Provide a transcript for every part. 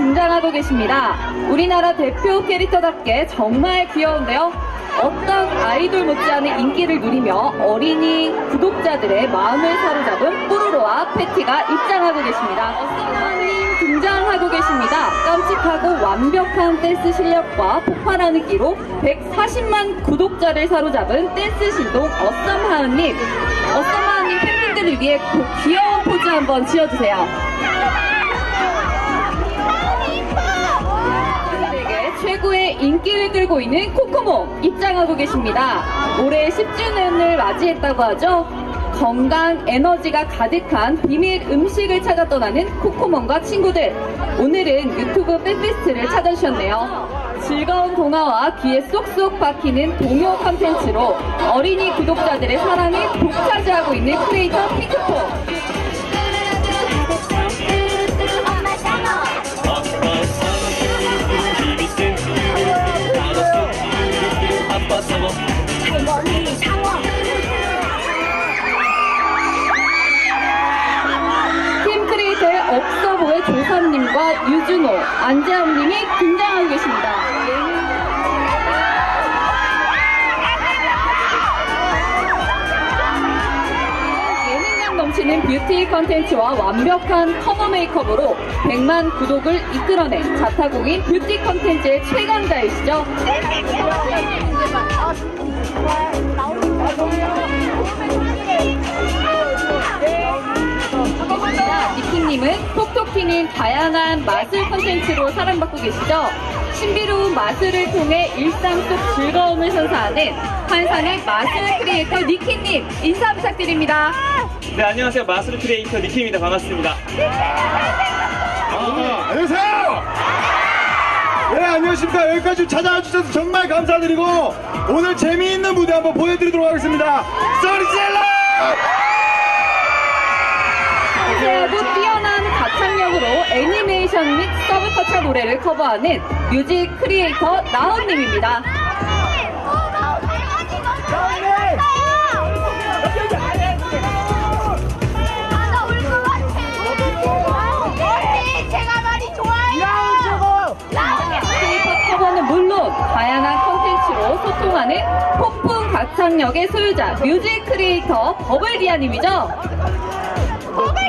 입장하고 계십니다. 우리나라 대표 캐릭터답게 정말 귀여운데요. 어떤 아이돌 못지않은 인기를 누리며 어린이 구독자들의 마음을 사로잡은 뽀로로와 패티가 입장하고 계십니다. 어썸님 등장하고 계십니다. 깜찍하고 완벽한 댄스 실력과 폭발하는 끼로 140만 구독자를 사로잡은 댄스 신동 어썸하은님. 어썸하은님 팬분들을 위해 그 귀여운 포즈 한번 지어주세요. 끌고 있는 코코모 입장하고 계십니다. 올해 10주년을 맞이했다고 하죠. 건강, 에너지가 가득한 비밀 음식을 찾아 떠나는 코코몬과 친구들. 오늘은 유튜브 팬페스트를 찾아주셨네요. 즐거운 동화와 귀에 쏙쏙 박히는 동요 컨텐츠로 어린이 구독자들의 사랑을 독차지하고 있는 크리에이터 핑크퐁. 유준호, 안재영님이 등장하고 계십니다. 예능감 넘치는 뷰티 컨텐츠와 완벽한 커버 메이크업으로 100만 구독을 이끌어낸 자타공인 뷰티 컨텐츠의 최강자이시죠. 니키님은 튀는 다양한 마술 컨텐츠로 사랑받고 계시죠? 신비로운 마술을 통해 일상 속 즐거움을 선사하는 환상의 마술 크리에이터 니키님 인사 부탁드립니다. 네, 안녕하세요. 마술 크리에이터 니키입니다. 반갑습니다. 아, 안녕하세요! 네, 안녕하십니까. 여기까지 찾아와 주셔서 정말 감사드리고, 오늘 재미있는 무대 한번 보여드리도록 하겠습니다. 소리 질러! 뛰 가창력으로 애니메이션 및 서브컬처 노래를 커버하는 뮤직 크리에이터 커버는 물론 다양한 컨텐츠로 소통하는 폭풍 가창력의 소유자 뮤직 크리에이터 버블디아님이죠. 버블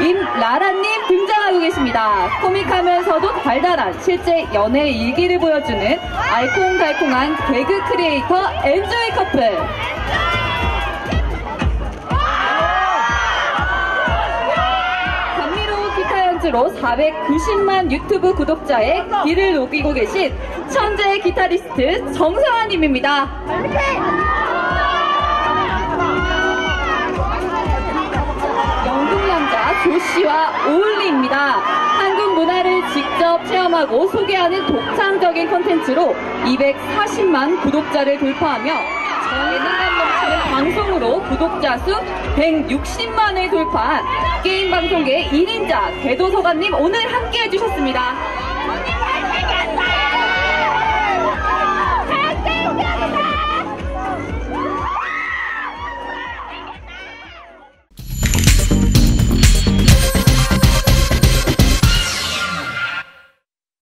임라라님 등장하고 계십니다. 코믹하면서도 달달한 실제 연애 일기를 보여주는 알콩달콩한 개그 크리에이터 엔조이 커플. 연주로 490만 유튜브 구독자의 길을 녹이고 계신 천재 기타리스트 정서아님입니다. 남자 조씨와 오을리입니다. 한국 문화를 직접 체험하고 소개하는 독창적인 콘텐츠로 240만 구독자를 돌파하며 예능감 넘치는 방송으로 구독자 수 160만을 돌파한 게임 방송계 1인자 궤도서관님 오늘 함께 해주셨습니다.